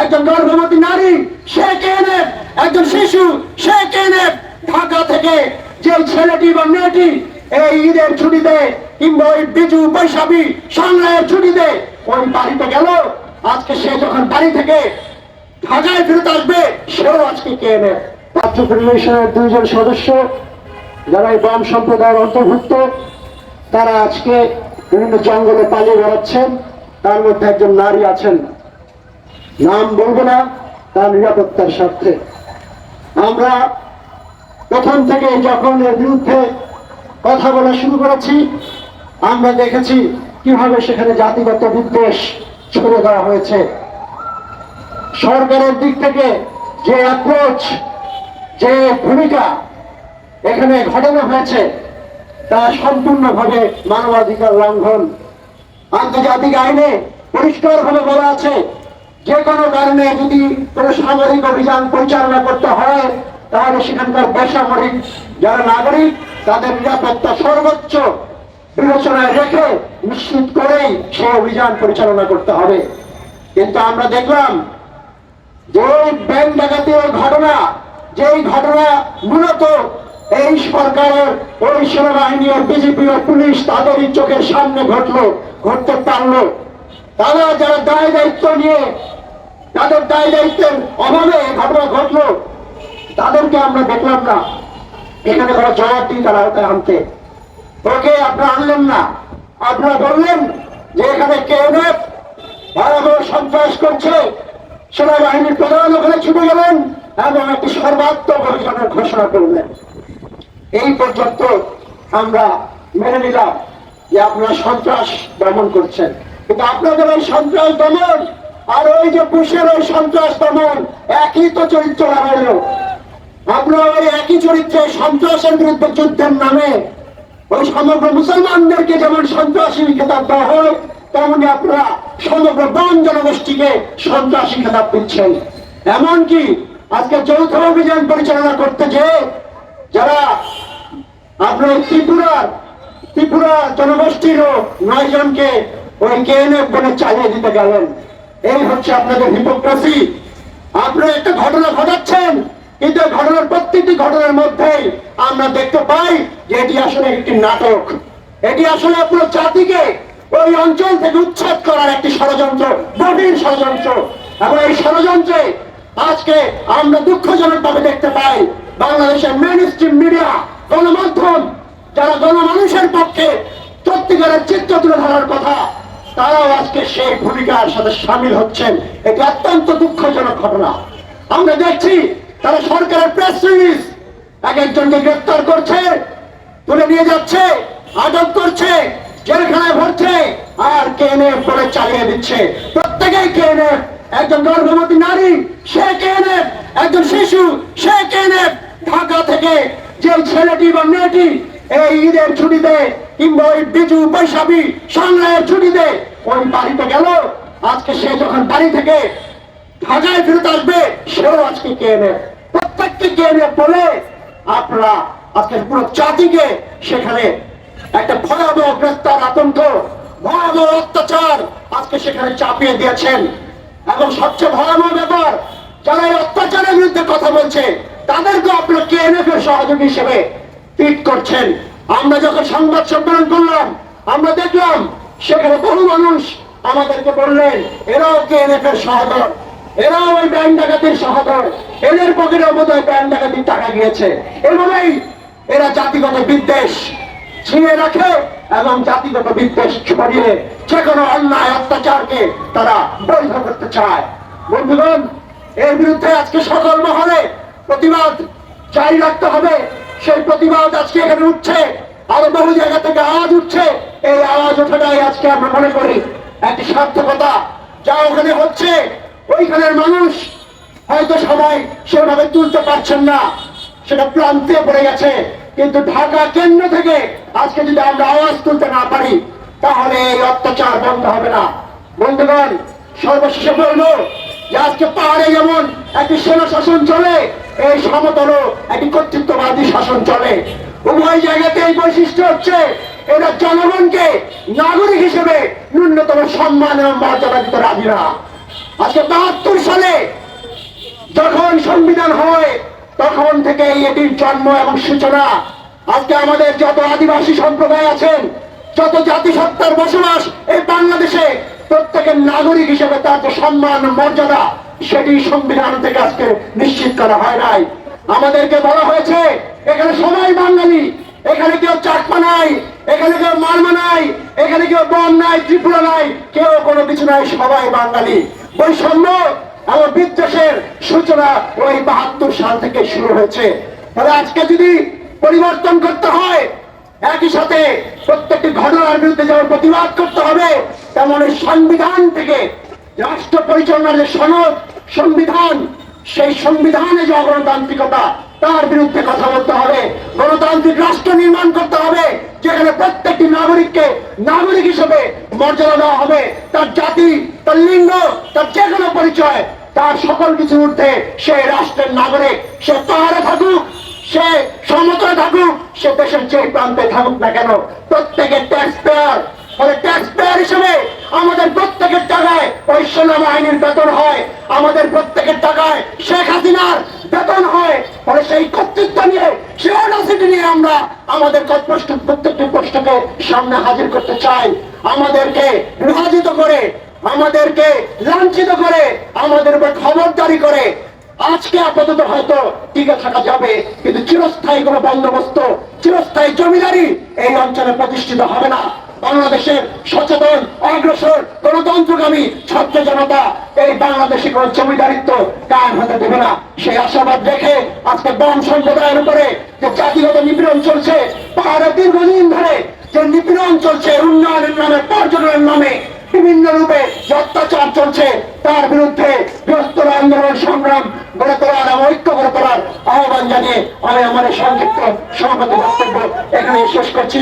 একজন গর্ভবতী নারী, সে কেনে একজন শিশু, সে কেনে ঢাকা থেকে যে ছেলেটি বা মেয়েটি এই ঈদের ছুটিতে কিংবা ওই বিজু বৈশাখী সংগ্রামের ছুটিতে ওই বাড়িতে গেল। আজকে সে যখন বাড়ি থেকে ঢাকায় ফেরত আসবে, সেও আজকে কে এনে রাজ্য ফেডারেশনের দুইজন সদস্য, যারা এই বাম সম্প্রদায়ের অন্তর্ভুক্ত, তারা আজকে বিভিন্ন জঙ্গলে পালিয়ে বেড়াচ্ছেন। তার মধ্যে একজন নারী আছেন। নাম বলব না, তার নিরাপত্তার স্বার্থে। আমরা প্রথম থেকে যখন এর বিরুদ্ধে কথা বলা শুরু করেছি। আমরা দেখেছি কীভাবে সেখানে জাতিগত বিদ্বেষ ছড়ে দেওয়া হয়েছে। সরকারের দিক থেকে যে অ্যাপ্রোচ যে ভূমিকা এখানে ঘটানো হয়েছে, তা সম্পূর্ণভাবে মানবাধিকার লঙ্ঘন। আন্তর্জাতিক আইনে পরিষ্কারভাবে বলা আছে যে কোনো কারণে যদি কোনো সামরিক অভিযান পরিচালনা করতে হয়, তাহলে সেখানকার বেসামরিক যারা নাগরিক, তাদের নিরাপত্তা সর্বোচ্চ বিবেচনায় রেখে নিশ্চিত করেই সে অভিযান পরিচালনা করতে হবে। কিন্তু আমরা দেখলাম যে ব্যাংক ডাকাতির ঘটনা, যেই ঘটনা মূলত এই সরকারের ওই সেনাবাহিনী ও বিজেপি ও পুলিশ তাদেরই চোখের সামনে ঘটলো, ঘটতে পারল। তারা যারা দায় দায়িত্ব নিয়ে তাদের দায় দায়িত্বের অভাবে ঘটনা ঘটলো। তাদেরকে আমরা দেখলাম না। এখানে কোনো জবাব দিই তারা ওকে আনতে। ওকে আপনারা আনলেন না। আপনারা বললেন যে এখানে কেউ নেই। ভয়াবহ সন্ত্রাস করছে। সেনাবাহিনীর প্রধান ওখানে ছুটে গেলেন এবং একটি সর্বাত্মক অভিযানের ঘোষণা করলেন। এই পর্যন্ত আমরা মেনে নিলাম যে আপনারা সন্ত্রাস দমন করছেন। কিন্তু আপনাদের ওই সন্ত্রাস দমন আর ওই যে পুষের ওই সন্ত্রাস দমন, একই তো চরিত্র লাগাইল আপনারা ওই একই চরিত্রে সন্ত্রাসের বিরুদ্ধে যুদ্ধের নামে ওই সমগ্র মুসলমানদেরকে যেমন সন্ত্রাসী খেতাব দেওয়া হয় তেমনি আপনারা সমগ্র বন জনগোষ্ঠীকে সন্ত্রাসী খেতাব দিচ্ছেন। এমনকি আজকে যৌথ অভিযান পরিচালনা করতে যে যারা আপনার ত্রিপুরার ত্রিপুরা জনগোষ্ঠীরও নয় জনকে ওই কেএনএফ বলে চালিয়ে দিতে গেলেন। এই হচ্ছে আপনাদের হিপোক্রেসি আপনারা একটা ঘটনা ঘটাচ্ছেন, কিন্তু ঘটনার প্রত্যেকটি ঘটনার মধ্যেই আমরা দেখতে পাই যে এটি আসলে একটি নাটক। এটি আসলে পুরো জাতিকে ওই অঞ্চল থেকে উচ্ছেদ করার একটি ষড়যন্ত্র, গভীর ষড়যন্ত্র। এবং এই ষড়যন্ত্রে আজকে আমরা দুঃখজনক ভাবে দেখতে পাই বাংলাদেশের মেন স্ট্রিম মিডিয়া গণমাধ্যম, যারা গণমানুষের পক্ষে সত্যিকারের চিত্র তুলে ধরার কথা তারাও আজকে সেই ভূমিকার সাথে সামিল হচ্ছেন। এটি অত্যন্ত দুঃখজনক ঘটনা। আমরা দেখছি তারা সরকারের প্রেস রিলিজ এক একজনকে গ্রেপ্তার করছে, তুলে নিয়ে যাচ্ছে, আটক করছে, জেলখানায় ভরছে, আর কে কেনে করে চালিয়ে দিচ্ছে। প্রত্যেকেই কেনে একজন গর্ভবতী নারী, সে কেনে একজন শিশু, সে কেনে ঢাকা থেকে যে ছেলেটি বা মেয়েটি এই ঈদের ছুটিতে কিংবা ওই বিজু বৈশাখী সংগ্রামের ছুটিতে ওই বাড়িতে গেল। আজকে সে যখন বাড়ি থেকে ঢাকায় ফেরত আসবে, সেও আজকে কে এনে প্রত্যেককে কে এনে বলে আপনারা আজকে পুরো জাতিকে সেখানে একটা ভয়াবহ গ্রেস্তার আতঙ্ক, ভয়াবহ অত্যাচার আজকে সেখানে চাপিয়ে দিয়েছেন। এবং সবচেয়ে ভয়াবহ ব্যাপার, যারা এই অত্যাচারের বিরুদ্ধে কথা বলছে তাদেরকে আপনারা কে এনে সহযোগী হিসেবে টুইট করছেন। আমরা যখন সংবাদ সম্মেলন করলাম, আমরা দেখলাম সেখানে বহু মানুষ আমাদেরকে বললেন, এরাও কে এনএফ এর সহদর, এরাও ওই ব্যাংক ডাকাতির সহদর, এদের পকেটের মতো ব্যাংক ডাকাতির টাকা গিয়েছে। এভাবেই এরা জাতিগত বিদ্বেষ ছিঁড়ে রাখে এবং জাতিগত বিদ্বেষ ছড়িয়ে যে কোনো অন্যায় অত্যাচারকে তারা বৈধ করতে চায়। বন্ধুগণ, এর বিরুদ্ধে আজকে সকল মহলে প্রতিবাদ জারি রাখতে হবে। সেই প্রতিবাদ আজকে এখানে উঠছে। আরও বহু জায়গা থেকে আওয়াজ উঠছে। এই আওয়াজ ওঠাটাই আজকে আমরা মনে করি একটি সার্থকতা। যা ওখানে হচ্ছে, ওইখানের মানুষ হয়তো সবাই সেভাবে তুলতে পারছেন না। সেটা প্রান্তে পড়ে গেছে। কিন্তু ঢাকা কেন্দ্র থেকে আজকে যদি আমরা আওয়াজ তুলতে না পারি, তাহলে এই অত্যাচার বন্ধ হবে না। বন্ধুগণ, সর্বশেষে বলব যে আজকে পাহাড়ে যেমন একটি সেনা শাসন চলে এই সমতল একটি কর্তৃত্ববাদী শাসন চলে। উভয় জায়গাতে এই বৈশিষ্ট্য হচ্ছে, এরা জনগণকে নাগরিক হিসেবে ন্যূনতম সম্মান এবং মর্যাদা দিতে রাজি না। আজকে বাহাত্তর সালে যখন সংবিধান হয়, তখন থেকে এটির জন্ম এবং সূচনা। আজকে আমাদের যত আদিবাসী সম্প্রদায় আছেন, যত জাতিসত্তার বসবাস এই বাংলাদেশে প্রত্যেকের নাগরিক হিসেবে তার যে সম্মান, মর্যাদা সেটি সংবিধান থেকে আজকে নিশ্চিত করা হয় নাই। আমাদেরকে বলা হয়েছে, এখানে সবাই বাঙালি, এখানে কেউ চাকমা নাই, এখানে কেউ মারমা নাই, এখানে কেউ বন নাই, ত্রিপুরা নাই, কেউ কোনো কিছু নাই, সবাই বাঙালি। বৈষম্য এবং বিদ্বেষের সূচনা ওই বাহাত্তর সাল থেকে শুরু হয়েছে। তাহলে আজকে যদি পরিবর্তন করতে হয়, একই সাথে প্রত্যেকটি ঘটনার বিরুদ্ধে যেমন প্রতিবাদ করতে হবে তেমন সংবিধান থেকে রাষ্ট্র পরিচালনার যে সনদ সংবিধান, সেই সংবিধানে যে অগণতান্ত্রিকতা, তার বিরুদ্ধে কথা বলতে হবে। গণতান্ত্রিক রাষ্ট্র নির্মাণ করতে হবে, যেখানে প্রত্যেকটি নাগরিককে নাগরিক হিসেবে মর্যাদা দেওয়া হবে। তার জাতি, তার লিঙ্গ, তার যে কোনো পরিচয়, তার সকল কিছুর ঊর্ধ্বে সে রাষ্ট্রের নাগরিক। সে পাহাড়ে থাকুক, সে সমতলে থাকুক, সে দেশের যে প্রান্তে থাকুক না কেন, প্রত্যেকের ট্যাক্স পেয়ার ফলে ট্যাক্স পেয়ার হিসেবে আমাদের প্রত্যেকের টাকায় ওই সেনাবাহিনীর বেতন হয়। আমাদের প্রত্যেকের টাকায় শেখ হাসিনার বেতন হয়। ফলে সেই কর্তৃত্ব নিয়ে অনাসিটি নিয়ে আমরা আমাদের প্রত্যেকটি প্রশ্নকে সামনে হাজির করতে চাই। আমাদেরকে বিভাজিত করে, আমাদেরকে লাঞ্ছিত করে, আমাদের উপর খবরদারি করে। আজকে আপাতত হয়তো টিকে থাকা যাবে, কিন্তু চিরস্থায়ী কোনো বন্দোবস্ত, চিরস্থায়ী জমিদারি এই অঞ্চলে প্রতিষ্ঠিত হবে না। বাংলাদেশের সচেতন, অগ্রসর গণতন্ত্রগামী ছাত্র জনতা, এই বাংলাদেশি কোন জমিদারিত্ব কায়েম হতে দেবে না। সেই আশাবাদ রেখে আজকে বন সম্প্রদায়ের উপরে যে জাতিগত নিপীড়ন চলছে পাহাড়ে দীর্ঘদিন ধরে যে নিপীড়ন চলছে, উন্নয়নের নামে, পর্যটনের নামে, বিভিন্ন রূপে যে অত্যাচার চলছে, তার বিরুদ্ধে বৃহত্তর আন্দোলন, সংগ্রাম গড়ে তোলার এবং ঐক্য গড়ে তোলার আহ্বান জানিয়ে আমি আমার সংক্ষিপ্ত সমাগত বক্তব্য এখানে শেষ করছি।